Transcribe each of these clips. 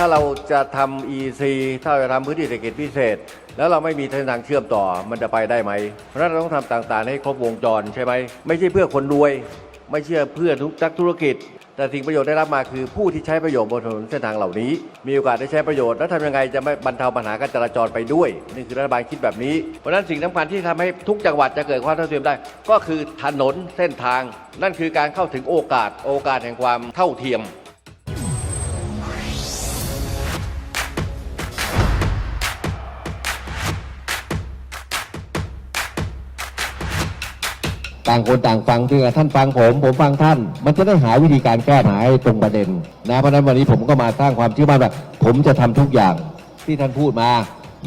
ถ้าเราจะทำ EC ถ้าจะทำพื้นที่เศรษฐกิจพิเศษ แล้วเราไม่มีเส้นทางเชื่อมต่อมันจะไปได้ไหม เพราะฉะนั้นเราต้องทำต่างๆ ให้ครบวงจรใช่ไหมไม่ใช่เพื่อคนรวย ไม่เชื่อเพื่อทุกนักธุรกิจ แต่สิ่งประโยชน์ได้รับมาคือผู้ที่ใช้ประโยชน์บนถนนเส้นทางเหล่านี้ มีโอกาสได้ใช้ประโยชน์แล้วทำยังไงจะไม่บรรเทาปัญหาการจราจรไปด้วยนี่คือรัฐบาลคิดแบบนี้เพราะฉะนั้นสิ่งสำคัญที่ทำให้ทุกจังหวัดจะเกิดความเท่าเทียมได้ ก็คือถนนเส้นทาง นั่นคือการเข้าถึงโอกาสโอกาสแห่งความเท่าเทียม ต่างคนต่างฟังคือท่านฟังผม ผมฟังท่าน มันจะได้หาวิธีการแก้ปัญหาให้ตรงประเด็นนะเพราะฉะนั้นวันนี้ผมก็มาสร้างความเชื่อมั่นว่าผมจะทำทุกอย่างที่ท่านพูดมา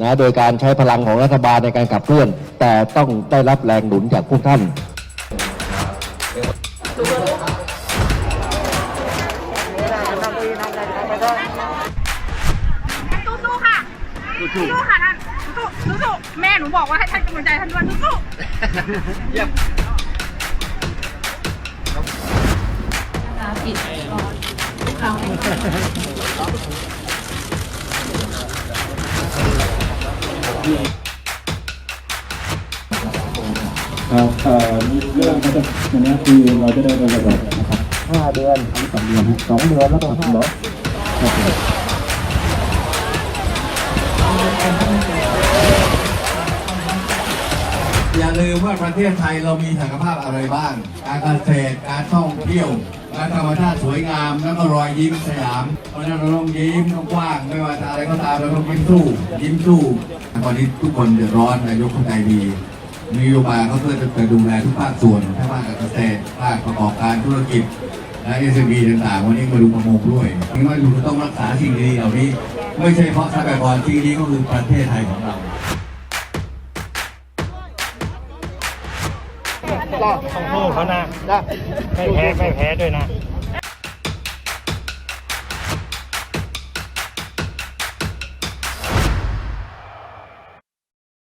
นะโดยการใช้พลังของรัฐบาลในการขับเคลื่อน แต่ต้องได้รับแรงหนุนจากพวกท่านสู้ๆค่ะสู้ๆค่ะท่านสู้ๆสู้ๆแม่หนูบอกว่าให้ท่านกำลังใจท่านด้วยสู้ๆ ครับเอ่อเรื่องเขาจะวันนี้คือเราจะได้ระเบิดนะครับห้าเดือนสองเดือนสองเดือนแล้วก็ห้าร้อย อย่าลืมว่าประเทศไทยเรามีศักยภาพอะไรบ้าง การเกษตร การท่องเที่ยว การธรรมชาติสวยงาม แล้วก็รอยยิ้มสยาม เพราะฉะนั้นเราต้องยิ้มต้องกว้าง ไม่ว่าจะอะไรก็ตามเราต้องยิ้มสู้ ยิ้มสู้ ตอนนี้ทุกคนเดือดร้อนนายกคนใจดีมีนโยบายเขาเพื่อจะดูแลทุกภาคส่วนทั้งภาคเกษตร ภาคประกอบการธุรกิจ และเอสบีต่างๆ วันนี้มาดูประมงด้วยนี่ว่าอยู่ต้องรักษาสิ่งดีเหล่านี้ ไม่ใช่เพราะทรัพยากรสิ่งดีก็คือประเทศไทยของเรา ต้องสู้เขานะไม่แพ้ไม่แพ้ด้วยนะ